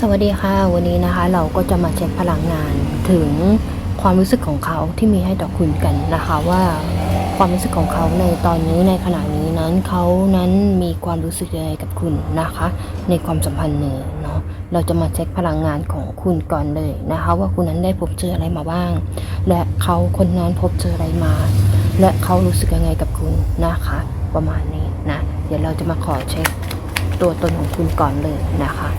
สวัสดีค่ะ วันนี้นะคะเราก็จะมาเช็คพลังงานถึงความรู้สึกของเขาที่มีให้ต่อคุณกันนะคะว่าความรู้สึกของเขาในตอนนี้ในขณะนี้นั้นเขานั้นมีความรู้สึกยังไงกับคุณนะคะ ในความสัมพันธ์นี้เนาะเราจะมาเช็คพลังงานของคุณก่อนเลยนะคะ ว่าคุณนั้นได้พบเจออะไรมาบ้าง และเขาคนนั้นพบเจออะไรมา และเขารู้สึกยังไงกับคุณนะคะ ประมาณนี้นะเดี๋ยวเราจะมาขอเช็คตัวตนของคุณก่อนเลยนะคะ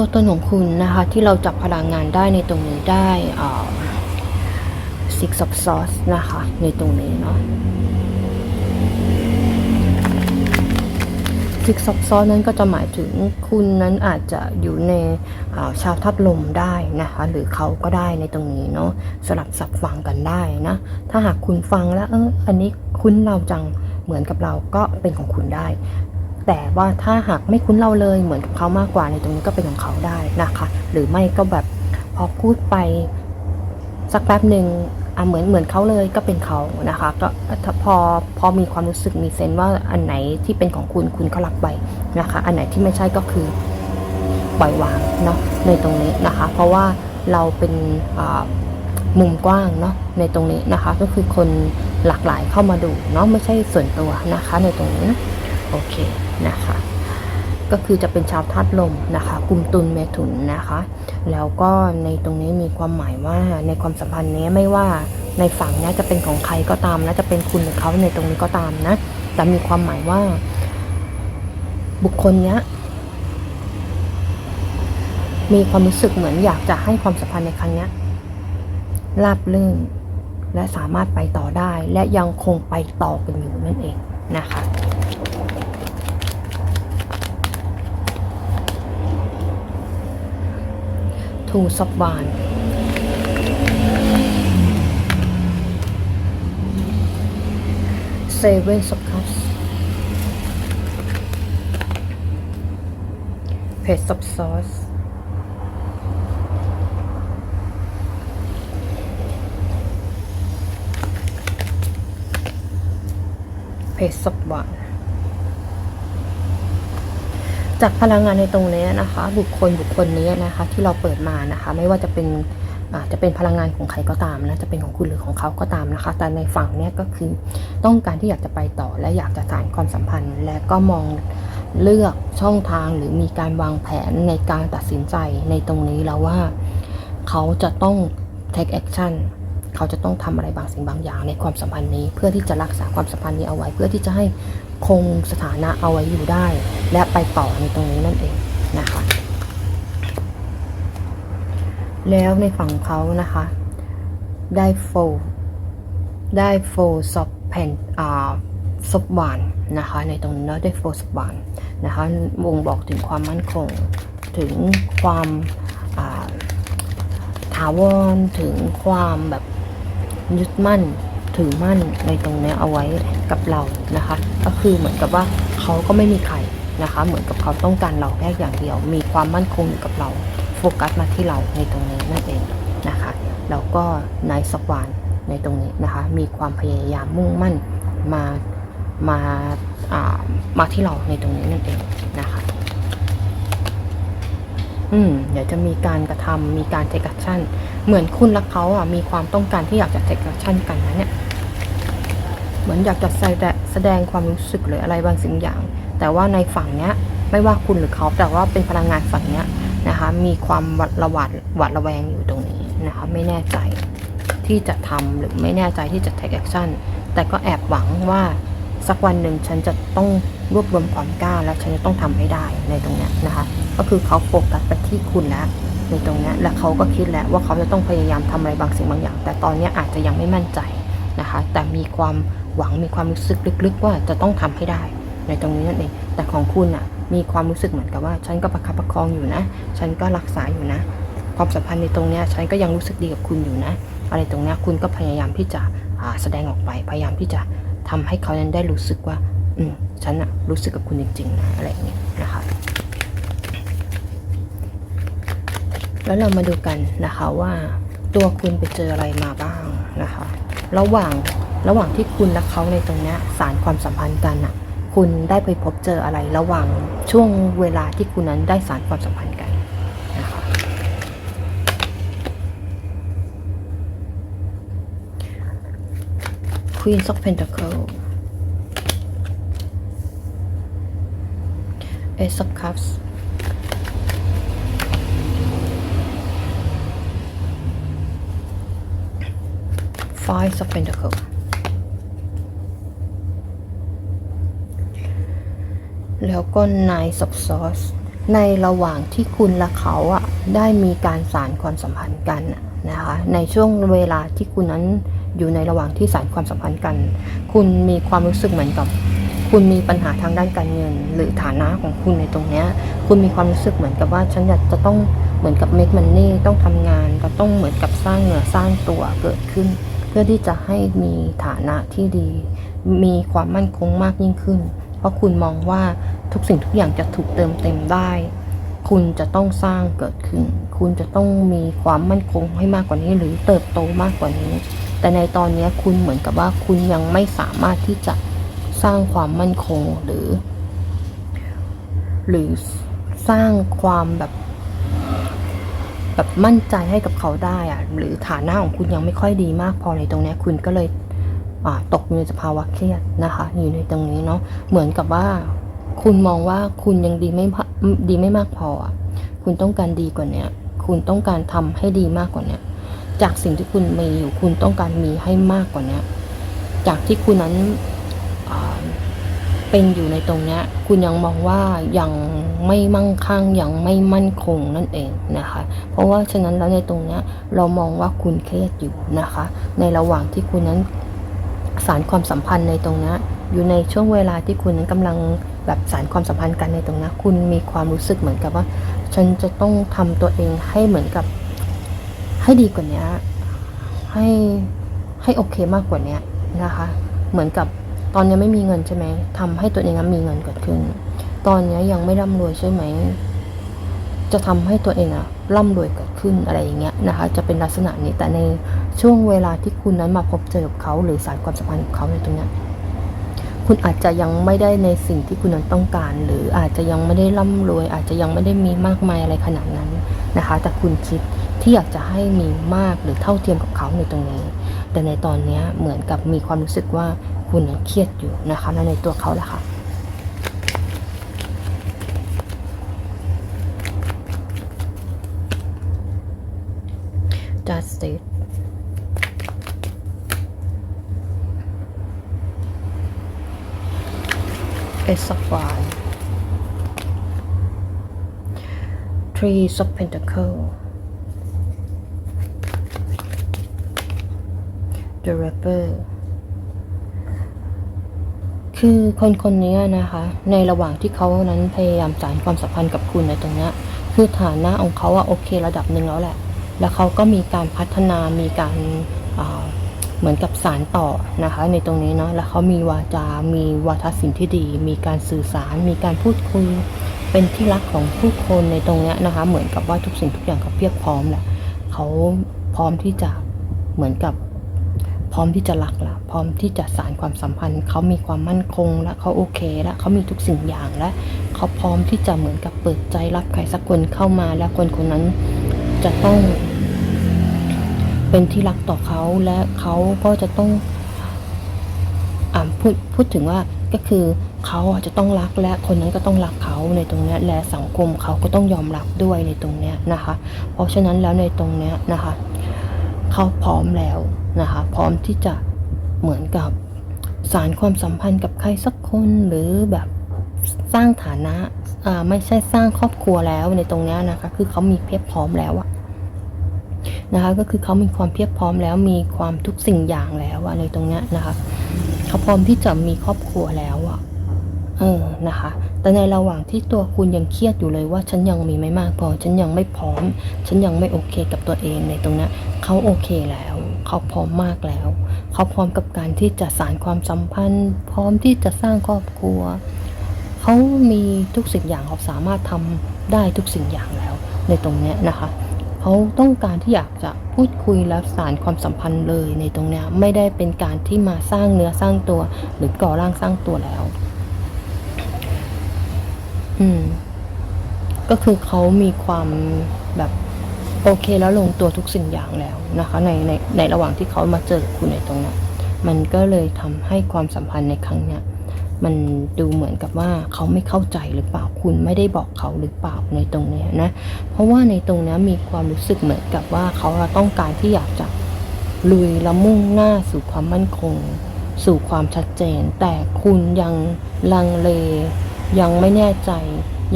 ตัวตนของคุณนะคะ ที่เราจับพลังงานได้ในตรงนี้ได้ซิกซอบซอสนะคะ ในตรงนี้เนาะซิกซอบซอสนั้นก็จะหมายถึงคุณนั้นอาจจะอยู่ในาชาวทัดลมได้นะคะ หรือเขาก็ได้ในตรงนี้เนาะสลับสับฟังกันได้นะ ถ้าหากคุณฟังแล้วเอออันนี้คุ้นเราจังเหมือนกับเราก็เป็นของคุณได้ แต่ว่าถ้าหากไม่คุ้นเราเลยเหมือนกับเขามากกว่าในตรงนี้ก็เป็นของเขาได้นะคะ หรือไม่ก็แบบพอพูดไปสักแป๊บหนึ่งอะเหมือนเหมือนเขาเลยก็เป็นเขานะคะ ก็พอพอมีความรู้สึกมีเซนส์ว่าอันไหนที่เป็นของคุณคุณก็รับไปนะคะ อันไหนที่ไม่ใช่ก็คือปล่อยวางเนาะในตรงนี้นะคะ เพราะว่าเราเป็นมุมกว้างเนาะในตรงนี้นะคะ ก็คือคนหลากหลายเข้ามาดูเนาะไม่ใช่ส่วนตัวนะคะ ในตรงนี้โอเค นะคะ ก็คือจะเป็นชาวธาตุลมนะคะกลุ่มตุลเมถุนนะคะ แล้วก็ในตรงนี้มีความหมายว่าในความสัมพันธ์นี้ไม่ว่าในฝั่งเนี้ยจะเป็นของใครก็ตามนะจะเป็นคุณหรือเขาในตรงนี้ก็ตามนะแต่มีความหมายว่า บุคคลเนี้ยมีความรู้สึกเหมือนอยากจะให้ความสัมพันธ์ในครั้งเนี้ยราบรื่นและสามารถไปต่อได้ และยังคงไปต่อกันอยู่นั่นเองนะคะ ทูซบบานเซเว่นซบคัสเพจซับซอสเพจซับบาน จากพลังงานในตรงนี้นะคะ บุคคลบุคคลนี้นะคะ ที่เราเปิดมานะคะ ไม่ว่าจะเป็นจะเป็นพลังงานของใครก็ตามนะจะเป็นของคุณหรือของเขาก็ตามนะคะ แต่ในฝั่งนี้ก็คือต้องการที่อยากจะไปต่อและอยากจะสานความสัมพันธ์ และก็มองเลือกช่องทางหรือมีการวางแผนในการตัดสินใจในตรงนี้แล้วว่าเขาจะต้อง take action เขาจะต้องทำอะไรบางสิ่งบางอย่างในความสัมพันธ์นี้ เพื่อที่จะรักษาความสัมพันธ์นี้เอาไว้ เพื่อที่จะให้ คงสถานะเอาไว้อยู่ได้ และไปต่อในตรงนี้นั่นเองนะคะ แล้วในฝั่งเขานะคะ ได้โฟได้โฟซอฟแผ่นอ่าซบวานนะคะ ในตรงนี้เนาะได้โฟซบวานนะคะวงบอกถึงความมั่นคง ถึงความาถาวรถึงความแบบยึดมั่นถือมั่นในตรงนี้เอาไว้กับเรานะคะ ก็คือเหมือนกับว่าเขาก็ไม่มีใครนะคะ เหมือนกับเขาต้องการเราแค่อย่างเดียว มีความมั่นคงอยู่กับเรา โฟกัสมาที่เราในตรงนี้นั่นเองนะคะแล้วก็นายสวานในตรงนี้นะคะ มีความพยายามมุ่งมั่นมามาอ่ามาที่เราในตรงนี้นั่นเองนะคะอืมเดี๋ยวจะมีการกระทำมีการเทค a c ชั่นเหมือนคุณและเขาอะมีความต้องการที่อยากจะเทค a c ชั่นกันนะเนี่ย เหมือนอยากจะแสดงแสดงความรู้สึกหรืออะไรบางสิ่งอย่าง แต่ว่าในฝั่งเนี้ยไม่ว่าคุณหรือเขาแต่ว่าเป็นพลังงานฝั่งเนี้ยนะคะ มีความหวัดระหวาดหวาดระแวงอยู่ตรงนี้นะคะ ไม่แน่ใจที่จะทำหรือไม่แน่ใจที่จะ take action แต่ก็แอบหวังว่าสักวันหนึ่งฉันจะต้องรวบรวมความกล้าและฉันจะต้องทำให้ได้ในตรงเนี้ยนะคะ ก็คือเขาโฟกัสไปที่คุณแล้วในตรงเนี้ยและเขาก็คิดแล้วว่าเขาจะต้องพยายามทำอะไรบางสิ่งบางอย่าง แต่ตอนเนี้ยอาจจะยังไม่มั่นใจนะคะ แต่มีความ หวังมีความรู้สึกลึกๆว่าจะต้องทำให้ได้ ในตรงนี้นั่นเอง แต่ของคุณอะมีความรู้สึกเหมือนกับว่า ฉันก็ประคับประคองอยู่นะ ฉันก็รักษาอยู่นะ ความสัมพันธ์ในตรงเนี้ยฉันก็ยังรู้สึกดีกับคุณอยู่นะ อะไรตรงเนี้ยคุณก็พยายามที่จะอ่าแสดงออกไปพยายามที่จะทำให้เขานั้นได้รู้สึกว่า อืมฉันอะรู้สึกกับคุณจริงๆนะอะไรอย่างเงี้ยนะคะแล้วเรามาดูกันนะคะว่าตัวคุณไปเจออะไรมาบ้างนะคะ ระหว่าง ระหว่างที่คุณและเขาในตรงนี้สารความสัมพันธ์กันอะคุณได้ไปพบเจออะไรระหว่างช่วงเวลาที่คุณนั้นได้สารความสัมพันธ์กันนะคะ Queen of Pentacle Ace of Cups Five of Pentacle แล้วก็ Nine of Swords ในระหว่างที่คุณและเขาอะได้มีการสารความสัมพันธ์กันนะคะในช่วงเวลาที่คุณนั้นอยู่ในระหว่างที่สารความสัมพันธ์กัน คุณมีความรู้สึกเหมือนกับ คุณมีปัญหาทางด้านการเงิน หรือฐานะของคุณในตรงเนี้ยคุณมีความรู้สึกเหมือนกับว่าฉันอยากจะต้องเหมือนกับ make money ต้องทำงานก็ต้องเหมือนกับสร้างเนื้อสร้างตัวเกิดขึ้น เพื่อที่จะให้มีฐานะที่ดี มีความมั่นคงมากยิ่งขึ้น เพราะคุณมองว่าทุกสิ่งทุกอย่างจะถูกเติมเต็มได้ คุณจะต้องสร้างเกิดขึ้น คุณจะต้องมีความมั่นคงให้มากกว่านี้หรือเติบโตมากกว่านี้ แต่ในตอนนี้คุณเหมือนกับว่าคุณยังไม่สามารถที่จะสร้างความมั่นคงหรือ หรือสร้างความแบบแบบมั่นใจให้กับเขาได้อะหรือฐานะของคุณยังไม่ค่อยดีมากพอในตรงนี้คุณก็เลย ตกอยู่ในสภาวะเครียดนะคะ อยู่ในตรงนี้เนาะเหมือนกับว่า คุณมองว่าคุณยังดีไม่ดีไม่มากพอ คุณต้องการดีกว่านี้คุณต้องการทำให้ดีมากกว่านี้จากสิ่งที่คุณมีอยู่คุณต้องการมีให้มากกว่านี้จากที่คุณนั้นเป็นอยู่ในตรงนี้คุณยังมองว่ายังไม่มั่งคั่งยังไม่มั่นคงนั่นเองนะคะ เพราะว่าฉะนั้นแล้วในตรงนี้เรามองว่าคุณเครียดอยู่นะคะ ในระหว่างที่คุณนั้น สารความสัมพันธ์ในตรงนี้อยู่ในช่วงเวลาที่คุณกำลังแบบสารความสัมพันธ์กันในตรงนี้คุณมีความรู้สึกเหมือนกับว่า ฉันจะต้องทำตัวเองให้เหมือนกับ ให้ดีกว่านี้ให้ให้โอเคมากกว่านี้นะคะ เหมือนกับตอนนี้ไม่มีเงินใช่ไหมทำให้ตัวเองมีเงินเกิดขึ้น ตอนนี้ยังไม่ร่ำรวยใช่ไหม จะทำให้ตัวเองอะร่ำรวยเกิดขึ้นอะไรอย่างเงี้ยนะคะ จะเป็นลักษณะนี้แต่ในช่วงเวลาที่คุณนั้นมาพบเจอกับเขาหรือสารความสัมพันธ์กับเขาในตรงเนี้ยคุณอาจจะยังไม่ได้ในสิ่งที่คุณนั้นต้องการ หรืออาจจะยังไม่ได้ร่ำรวย อาจจะยังไม่ได้มีมากมายอะไรขนาดนั้นนะคะ แต่คุณคิดที่อยากจะให้มีมากหรือเท่าเทียมกับเขาในตรงนี้ แต่ในตอนเนี้ยเหมือนกับมีความรู้สึกว่าคุณยังเครียดอยู่นะคะและในตัวเขาแหละค่ะ just it เอส of wine three of pentacle the rapper คือคนคนนี้นะคะ ในระหว่างที่เขานั้นพยายามสานความสัมพันธ์กับคุณในตรงนี้คือฐานะของเขาอะโอเคระดับหนึ่งแล้วแหละ แล้วเขาก็มีการพัฒนามีการอ่าเหมือนกับสารต่อนะคะในตรงนี้เนาะแล้วเขามีวาจา มีวาทศิลป์ที่ดี มีการสื่อสาร มีการพูดคุย เป็นที่รักของผู้คนในตรงเนี้ยนะคะ เหมือนกับว่าทุกสิ่งทุกอย่างเขาเพียบพร้อมแหละเขาพร้อมที่จะเหมือนกับพร้อมที่จะรักละพร้อมที่จะสารความสัมพันธ์ เขามีความมั่นคงและเขาโอเคแล้วเขามีทุกสิ่งอย่างและเขาพร้อมที่จะเหมือนกับเปิดใจรับใครสักคนเข้ามา และคนคนนั้นจะต้อง เป็นที่รักต่อเขาและเขาก็จะต้องอพูดพูดถึงว่าก็คือเขาจะต้องรักและคนนั้นก็ต้องรักเขาในตรงนี้และสังคมเขาก็ต้องยอมรับด้วยในตรงนี้นะคะ เพราะฉะนั้นแล้วในตรงนี้นะคะเขาพร้อมแล้วนะคะพร้อมที่จะเหมือนกับสารความสัมพันธ์กับใครสักคนหรือแบบสร้างฐานะไม่ใช่สร้างครอบครัวแล้วในตรงนี้นะคะ คือเขามีเพียบพร้อมแล้วอะ นะคะก็คือเขามีความเพียบพร้อมแล้วมีความทุกสิ่งอย่างแล้วอะในตรงเนี้ยนะคะเขาพร้อมที่จะมีครอบครัวแล้วอะเออนะคะ แต่ในระหว่างที่ตัวคุณยังเครียดอยู่เลยว่าฉันยังมีไม่มากพอ ฉันยังไม่พร้อม ฉันยังไม่โอเคกับตัวเองในตรงนี้เขาโอเคแล้ว เขาพร้อมมากแล้ว เขาพร้อมกับการที่จะสานความสัมพันธ์ พร้อมที่จะสร้างครอบครัว เขามีทุกสิ่งอย่างเขาสามารถทำได้ทุกสิ่งอย่างแล้ว ในตรงนี้นะคะ เขาต้องการที่อยากจะพูดคุยและสานความสัมพันธ์เลยในตรงเนี้ยไม่ได้เป็นการที่มาสร้างเนื้อสร้างตัว หรือก่อร่างสร้างตัวแล้ว อืม ก็คือเขามีความแบบโอเคแล้วลงตัวทุกสิ่งอย่างแล้วนะคะ ในในในระหว่างที่เขามาเจอคุณในตรงนี้ยมันก็เลยทำให้ความสัมพันธ์ในครั้งเนี้ย มันดูเหมือนกับว่าเขาไม่เข้าใจหรือเปล่าคุณไม่ได้บอกเขาหรือเปล่าในตรงนี้นะ เพราะว่าในตรงนี้มีความรู้สึกเหมือนกับว่าเขาต้องการที่อยากจะลุยและมุ่งหน้าสู่ความมั่นคง สู่ความชัดเจน แต่คุณยังลังเล ยังไม่แน่ใจ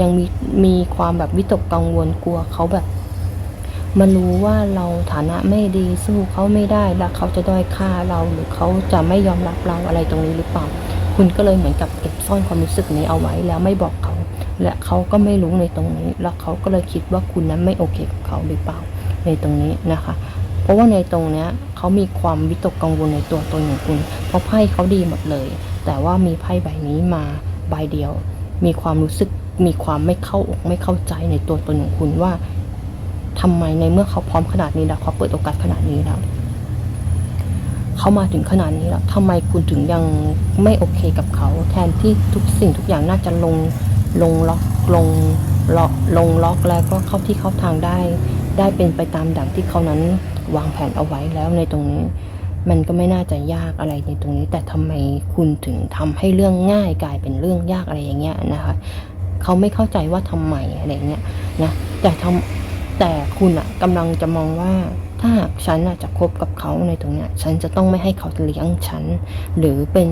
ยังมีมีความแบบวิตกกังวลกลัวเขาแบบมารู้ว่าเราฐานะไม่ดีสู้เขาไม่ได้แล้วเขาจะด้อยค่าเราหรือเขาจะไม่ยอมรับเราอะไรตรงนี้หรือเปล่า คุณก็เลยเหมือนกับเก็บซ่อนความรู้สึกนี้เอาไว้แล้วไม่บอกเขา และเขาก็ไม่รู้ในตรงนี้ แล้วเขาก็เลยคิดว่าคุณนั้นไม่โอเคกับเขาหรือเปล่าในตรงนี้นะคะ เพราะว่าในตรงเนี้ยเขามีความวิตกกังวลในตัวตนของคุณ เพราะไพ่เขาดีหมดเลย แต่ว่ามีไพ่ใบนี้มาใบเดียว มีความรู้สึกมีความไม่เข้าอกไม่เข้าใจในตัวตนของคุณว่าทำไมในเมื่อเขาพร้อมขนาดนี้แล้วเขาเปิดโอกาสขนาดนี้แล้ว เขามาถึงขนาดนี้แล้วทำไมคุณถึงยังไม่โอเคกับเขา แทนที่ทุกสิ่งทุกอย่างน่าจะลงลงล็อกลงล็อกลงล็อกแล้วก็เข้าที่เข้าทางได้ ได้เป็นไปตามดังที่เขานั้นวางแผนเอาไว้แล้วในตรงนี้ มันก็ไม่น่าจะยากอะไรในตรงนี้ แต่ทำไมคุณถึงทำให้เรื่องง่ายกลายเป็นเรื่องยากอะไรอย่างเงี้ยนะคะเขาไม่เข้าใจว่าทำไมอะไรเงี้ยนะแต่ทำแต่คุณอะกำลังจะมองว่า ถ้าหากฉันจะคบกับเขาในตรงเนี้ยฉันจะต้องไม่ให้เขาเลี้ยงฉัน หรือเป็น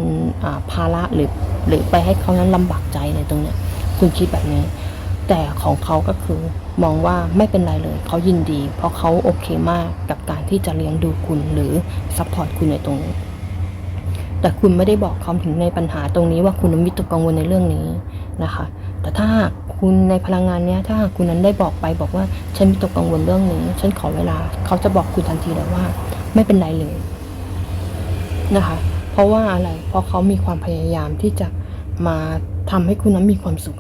ภาระหรือหรือไปให้เขานั้นลำบากใจในตรงเนี้ยคุณคิดแบบนี้ แต่ของเขาก็คือมองว่าไม่เป็นไรเลยเขายินดี เพราะเขาโอเคมากกับการที่จะเลี้ยงดูคุณหรือซัพพอร์ตคุณในตรงนี้แต่คุณไม่ได้บอกเขาถึงในปัญหาตรงนี้ว่าคุณนั้นวิตกกังวลในเรื่องนี้นะคะ แต่ถ้า คุณในพลังงานเนี้ยถ้าหากคุณนั้นได้บอกไปบอกว่าฉันวิตกกังวลเรื่องนี้ ฉันขอเวลา เขาจะบอกคุณทันทีเลยว่า ไม่เป็นไรเลยนะคะ เพราะว่าอะไร เพราะเขามีความพยายามที่จะมาทำให้คุณนั้นมีความสุข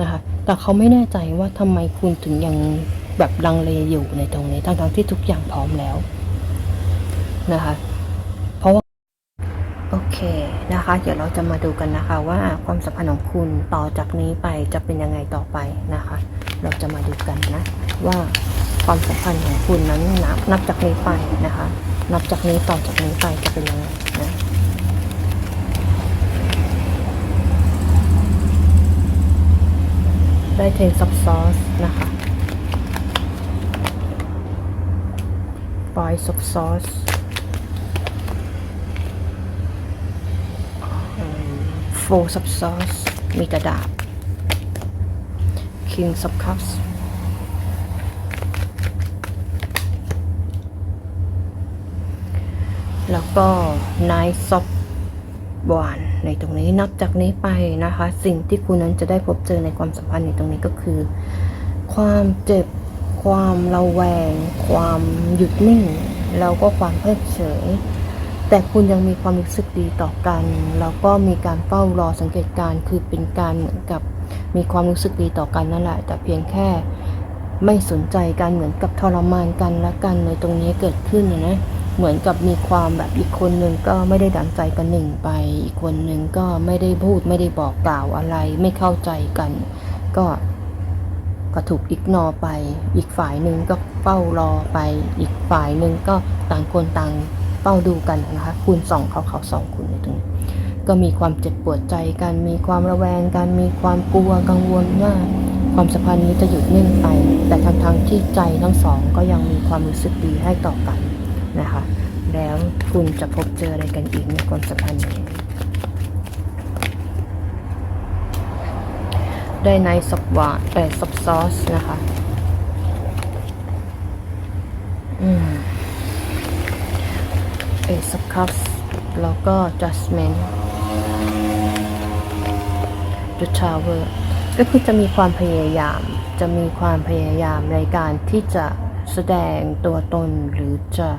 นะคะ แต่เขาไม่แน่ใจว่าทำไมคุณถึงยังแบบลังเลอยู่ในตรงนี้ทั้งๆที่ทุกอย่างพร้อมแล้วนะคะ เคนะคะ เดี๋ยวเราจะมาดูกันนะคะว่าความสัมพันธ์ของคุณต่อจากนี้ไปจะเป็นยังไงต่อไปนะคะ เราจะมาดูกันนะว่าความสัมพันธ์ของคุณนั้นนับนับจากนี้ไปนะคะ นับจากนี้ต่อจากนี้ไปจะเป็นยังไงนะได้เทนซับซอสนะคะปอยซับซอส โฟร์ซับซอสมีกระดาษ King of Cups แล้วก็ Knight of w a n ในตรงนี้นับจากนี้ไปนะคะ สิ่งที่คุณนั้นจะได้พบเจอในความสัมพันธ์ในตรงนี้ก็คือ ความเจ็บ ความระแวง ความหยุดนิ่ง แล้วก็ความเพิกเฉย แต่คุณยังมีความรู้สึกดีต่อกัน แล้วก็มีการเฝ้ารอสังเกตการคือเป็นการเหมือนกับมีความรู้สึกดีต่อกันนั่นแหละแต่เพียงแค่ไม่สนใจกันเหมือนกับทรมานกันและกันในตรงนี้เกิดขึ้นนะเหมือนกับมีความแบบอีกคนหนึ่งก็ไม่ได้ดังใจกันหนึ่งไป อีกคนหนึ่งก็ไม่ได้พูดไม่ได้บอกกล่าวอะไร ไม่เข้าใจกัน ก็ก็ถูกอิกนอไป อีกฝ่ายหนึ่งก็เฝ้ารอไป อีกฝ่ายหนึ่งก็ต่างคนต่าง เฝ้าดูกันนะคะคุณสองเขาเขาสองคุณในตรงนี้ก็มีความเจ็บปวดใจกันมีความระแวงกันมีความกลัวกังวลว่าความสัมพันธ์นี้จะหยุดนิ่งไป แต่ทั้งทั้งที่ใจทั้งสองก็ยังมีความรู้สึกดีให้ต่อกันนะคะ แล้วคุณจะพบเจออะไรกันอีกในความสัมพันธ์นี้ได้ในซับวาเออซับซอสนะคะ อืม เอซับคัพแล้วก็ judgment the tower ก็คือจะมีความพยายาม จะมีความพยายามในการที่จะแสดงตัวตนหรือจะ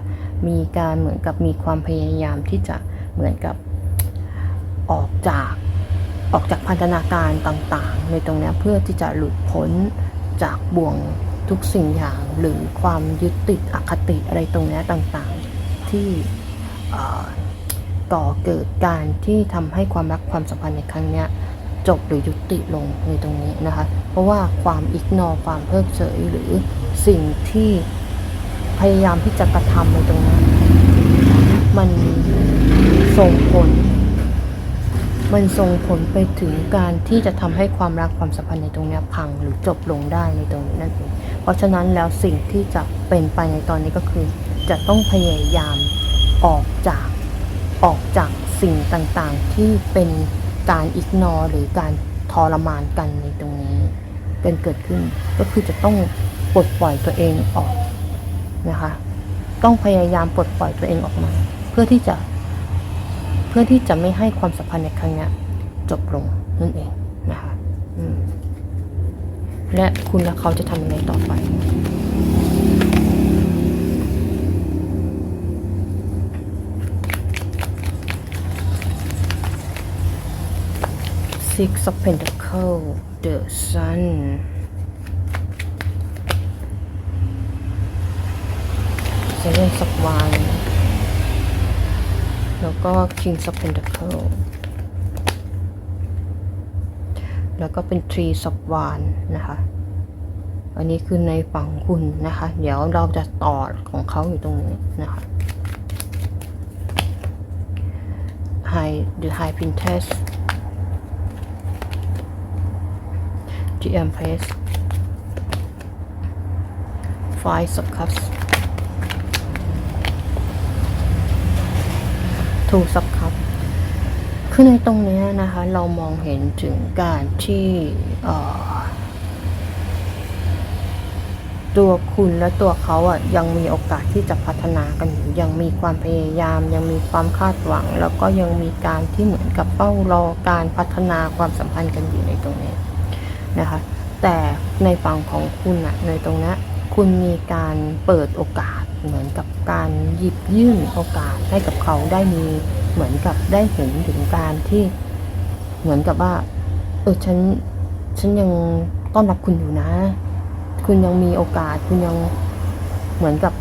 มีการเหมือนกับมีความพยายามที่จะเหมือนกับออกจากออกจากพันธนาการต่างๆ ในตรงนี้เพื่อที่จะหลุดพ้นจากบ่วงทุกสิ่งอย่างหรือความยึดติดอคติอะไรตรงนี้ต่างๆที่ ก่อเกิดการที่ทำให้ความรักความสัมพันธ์ในครั้งเนี้ยจบหรือยุติลงในตรงนี้นะคะ เพราะว่าความอิกนอความเพิกเฉยหรือสิ่งที่พยายามที่จะกระทำในตรงนี้น มันส่งผล มันส่งผลไปถึงการที่จะทำให้ความรักความสัมพันธ์ในตรงนี้พังหรือจบลงได้ในตรงนี้นั่นเองเพราะฉะนั้นแล้วสิ่งที่จะเป็นไปในตอนนี้ก็คือ จะต้องพยายาม ออกจากออกจากสิ่งต่างๆ ที่เป็นการอิกนอหรือการทรมานกันในตรงนี้เป็นเกิดขึ้นก็คือจะต้องปลดปล่อยตัวเองออกนะคะ ต้องพยายามปลดปล่อยตัวเองออกมา เพื่อที่จะเพื่อที่จะไม่ให้ความสัมพันธ์ในครั้งนี้จบลงนั่นเองนะคะและคุณและเขาจะทำยังไงต่อไป Six of Pentacles The Sun Seven of Wands แล้วก็ King of Pentacles แล้วก็เป็น Tree of Wands นะคะ อันนี้คือในฝั่งคุณนะคะ เดี๋ยวเราจะต่อของเขาอยู่ตรงนี้นะคะ High the High Princess the Empress Five of Cups ถูกสับครับคือในตรงนี้นะคะ เรามองเห็นถึงการที่ตัวคุณและตัวเขาอะยังมีโอกาสที่จะพัฒนากันอยู่ยังมีความพยายาม ยังมีความคาดหวัง แล้วก็ยังมีการที่เหมือนกับเป้ารอการพัฒนาความสัมพันธ์กันอยู่ในตรงนี้ นะคะ แต่ในฝั่งของคุณอะในตรงนี้คุณมีการเปิดโอกาสเหมือนกับการหยิบยื่นโอกาสให้กับเขาได้มีเหมือนกับได้เห็นถึงการที่เหมือนกับว่าเออฉันฉันยังต้อนรับคุณอยู่นะ คุณยังมีโอกาส คุณยังเหมือนกับ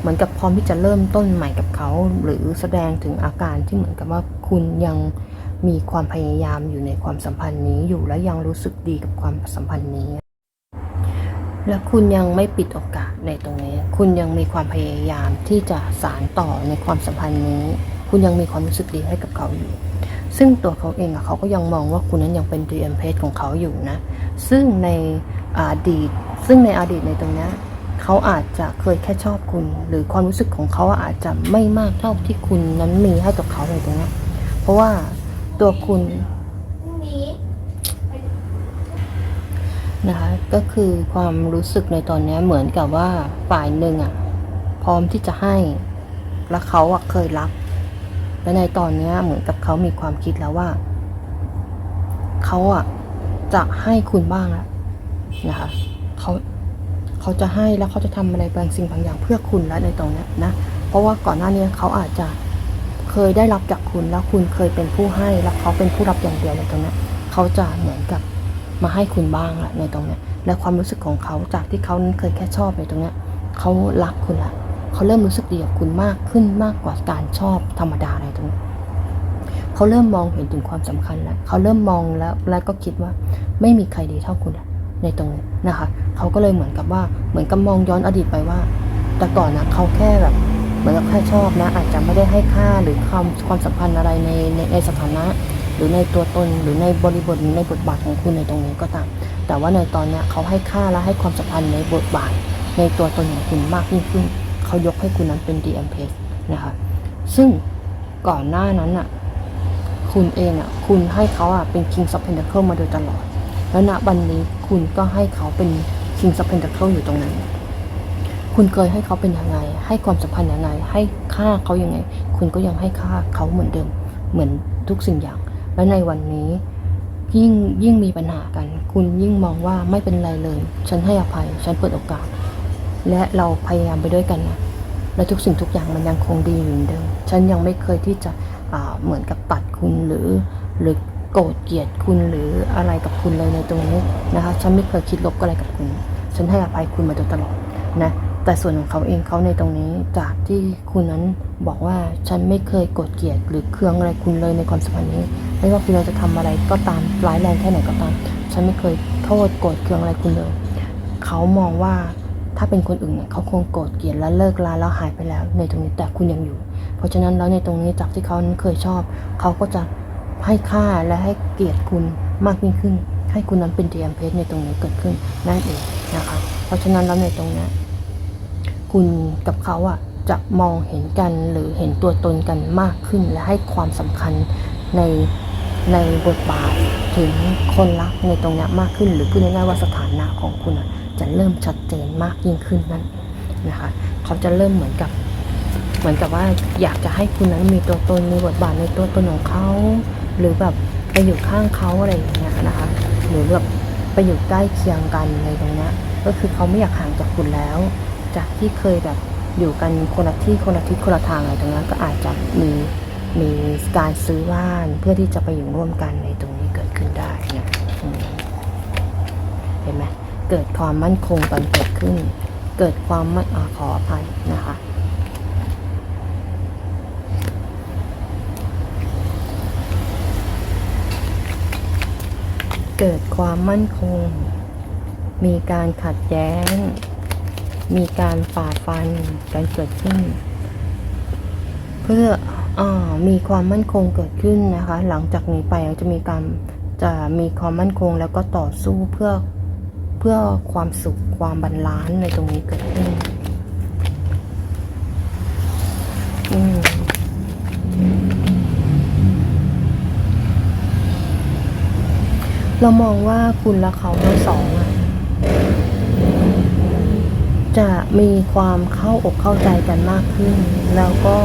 เหมือนกับพร้อมที่จะเริ่มต้นใหม่กับเขา หรือแสดงถึงอาการที่เหมือนกับว่าคุณยัง มีความพยายามอยู่ในความสัมพันธ์นี้อยู่และยังรู้สึกดีกับความสัมพันธ์นี้ และคุณยังไม่ปิดโอกาสในตรงนี้ คุณยังมีความพยายามที่จะสารต่อในความสัมพันธ์นี้ คุณยังมีความรู้สึกดีให้กับเขาอยู่ ซึ่งตัวเขาเองอะเขาก็ยังมองว่าคุณนั้นยังเป็นดีเอ็มเพของเขาอยู่นะ ซึ่งในอดีต ซึ่งในอดีตในตรงนี้เขาอาจจะเคยแค่ชอบคุณ หรือความรู้สึกของเขาอาจจะไม่มากเท่าที่คุณนั้นมีให้กับเขาในตรงนี้เพราะว่า ตัวคุณพรุ่งนี้นะคะ ก็คือความรู้สึกในตอนเนี้ยเหมือนกับว่าฝ่ายหนึ่งอะ พร้อมที่จะให้ และเขาอะเคยรับ และในตอนเนี้ยเหมือนกับเขามีความคิดแล้วว่า เขาอะจะให้คุณบ้างแล้วนะคะเขาเขาจะให้แล้วเขาจะทำอะไรบางสิ่งบางอย่างเพื่อคุณแล้วในตรงเนี้ยนะ เพราะว่าก่อนหน้านี้เขาอาจจะ เคยได้รับจากคุณแล้วคุณเคยเป็นผู้ให้แล้วเขาเป็นผู้รับอย่างเดียวในตรงนี้เขาจะเหมือนกับมาให้คุณบ้างละในตรงนี้และความรู้สึกของเขาจากที่เขานั้นเคยแค่ชอบในตรงนี้เขารักคุณละเขาเริ่มรู้สึกดีกับคุณมากขึ้นมากกว่าการชอบธรรมดาอะไรตรงนี้เขาเริ่มมองเห็นถึงความสำคัญแล้วเขาเริ่มมองแล้วแล้วก็คิดว่าไม่มีใครดีเท่าคุณในตรงนี้นะคะเขาก็เลยเหมือนกับว่าเหมือนกับมองย้อนอดีตไปว่า แต่ก่อนนะเขาแค่แบบ มือนกับแค่ชอบนะ อาจจะไม่ได้ให้ค่าหรือความความสัมพันธ์อะไรในในในสถานะ หรือในตัวตนหรือในบริบทในบทบาทของคุณในตรงนี้ก็ตาม แต่ว่าในตอนเนี้ยเขาให้ค่าและให้ความสัมพันธ์ในบทบาท ในตัวตนของคุณมากยิ่งขึ้น เขายกให้คุณนั้นเป็น DM p a c e นะคะซึ่งก่อนหน้านั้นอะคุณเองอะคุณให้เขาอะเป็น King of Pentacle มาโดยตลอด แล้วณบันนี้คุณก็ให้เขาเป็น King of Pentacle อยู่ตรงนั้น คุณเคยให้เขาเป็นยังไง ให้ความสัมพันธ์ยังไง ให้ค่าเขายังไง คุณก็ยังให้ค่าเขาเหมือนเดิม เหมือนทุกสิ่งอย่าง และในวันนี้ยิ่งยิ่งมีปัญหากัน คุณยิ่งมองว่าไม่เป็นไรเลย ฉันให้อภัย ฉันเปิดโอกาส และเราพยายามไปด้วยกันนะและทุกสิ่งทุกอย่างมันยังคงดีอยู่เหมือนเดิม ฉันยังไม่เคยที่จะเหมือนกับตัดคุณหรือหรือโกรธเกลียดคุณหรืออะไรกับคุณเลยในตรงนี้นะคะ ฉันไม่เคยคิดลบอะไรกับคุณ ฉันให้อภัยคุณมาโดยตลอดนะ แต่ส่วนของเขาเองเขาในตรงนี้จากที่คุณนั้นบอกว่าฉันไม่เคยโกรธเกลียดหรือเคืองอะไรคุณเลยในความสัมพันธ์นี้ไม่ว่าคุณเราจะทำอะไรก็ตามร้ายแรงแค่ไหนก็ตาม ฉันไม่เคยโทษโกรธเคืองอะไรคุณเลยเขามองว่าถ้าเป็นคนอื่นเนี่ยเขาคงโกรธเกลียดแล้วเลิกลาแล้วหายไปแล้ว ในตรงนี้แต่คุณยังอยู่ เพราะฉะนั้นแล้วในตรงนี้จากที่เขานั้นเคยชอบ เขาก็จะให้ค่าและให้เกียรติคุณมากยิ่งขึ้น ให้คุณนั้นเป็นเดียมเพสในตรงนี้เกิดขึ้นนั่นเองนะคะเพราะฉะนั้นแล้วในตรงนี้ คุณกับเขาอะจะมองเห็นกันหรือเห็นตัวตนกันมากขึ้น และให้ความสำคัญในในบทบาทถึงคนรักในตรงนี้มากขึ้น หรือพูดง่ายๆว่าสถานะของคุณอะจะเริ่มชัดเจนมากยิ่งขึ้นนั่นนะคะเขาจะเริ่มเหมือนกับ เหมือนกับว่าอยากจะให้คุณนั้นมีตัวตนมีบทบาทในตัวตนของเขา หรือแบบไปอยู่ข้างเขาอะไรอย่างเงี้ยนะคะหรือแบบไปอยู่ใกล้เคียงกันอะไรตรงนี้ก็คือเขาไม่อยากห่างจากคุณแล้ว จากที่เคยแบบอยู่กันคนละที่คนละทิศคนละทางอะไรตรงนั้นก็อาจจะมีมีการซื้อบ้านเพื่อที่จะไปอยู่ร่วมกันในตรงนี้เกิดขึ้นได้นะอืมเห็นไหมเกิดความมั่นคงกันเกิดขึ้น เกิดความไม่อขออภัยนะคะเกิดความมั่นคง มีการขัดแย้ง มีการฝ่าฟันกันเกิดขึ้น เพื่ออมีความมั่นคงเกิดขึ้นนะคะ หลังจากนี้ไปจะมีการจะมีความมั่นคงแล้วก็ต่อสู้เพื่อเพื่อความสุขความบรรลานในตรงนี้เกิดขึ้นอืมเรามองว่าคุณและเขาทั้งสอง จะมีความเข้าอกเข้าใจกันมากขึ้น แล้วก็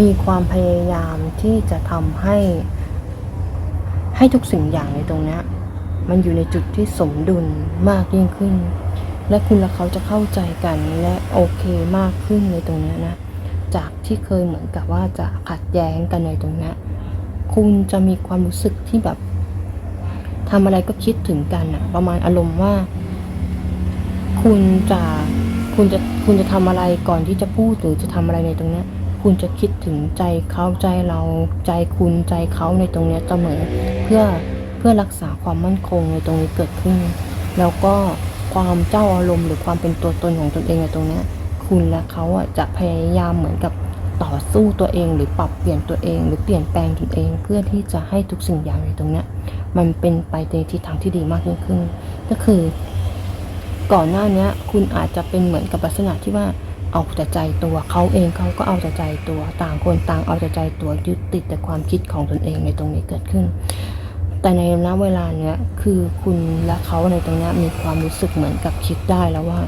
มีความพยายามที่จะทำให้ ให้ทุกสิ่งอย่างในตรงนี้มันอยู่ในจุดที่สมดุลมากยิ่งขึ้น และคุณและเขาจะเข้าใจกันและโอเคมากขึ้นในตรงนี้นะ จากที่เคยเหมือนกับว่าจะขัดแย้งกันในตรงนี้คุณจะมีความรู้สึกที่แบบทำอะไรก็คิดถึงกันอะประมาณอารมณ์ว่า คุณจะคุณจะคุณจะทำอะไรก่อนที่จะพูดหรือจะทำอะไรในตรงเนี้ย คุณจะคิดถึงใจเขาใจเราใจคุณใจเขาในตรงเนี้ยเสมอเพื่อเพื่อรักษาความมั่นคงในตรงนี้เกิดขึ้น แล้วก็ความเจ้าอารมณ์หรือความเป็นตัวตนของตนเองในตรงเนี้ย คุณและเขาอะจะพยายามเหมือนกับต่อสู้ตัวเองหรือปรับเปลี่ยนตัวเอง หรือเปลี่ยนแปลงตนเอง เพื่อที่จะให้ทุกสิ่งอย่างในตรงเนี้ยมันเป็นไปในทิศทางที่ดีมากยิ่งขึ้น ก็คือ ก่อนหน้าเนี้ยคุณอาจจะเป็นเหมือนกับลักษณะที่ว่าเอาแต่ใจตัวเขาเองเขาก็เอาแต่ใจตัวต่างคนต่างเอาแต่ใจตัวยึดติดแต่ความคิดของตนเองในตรงนี้เกิดขึ้น แต่ในณเวลาเนี้ยคือคุณและเขาในตรงนี้มีความรู้สึกเหมือนกับคิดได้แล้วว่า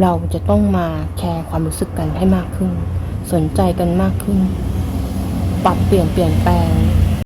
เราจะต้องมาแคร์ความรู้สึกกันให้มากขึ้น สนใจกันมากขึ้น ปรับเปลี่ยนเปลี่ยนแปลง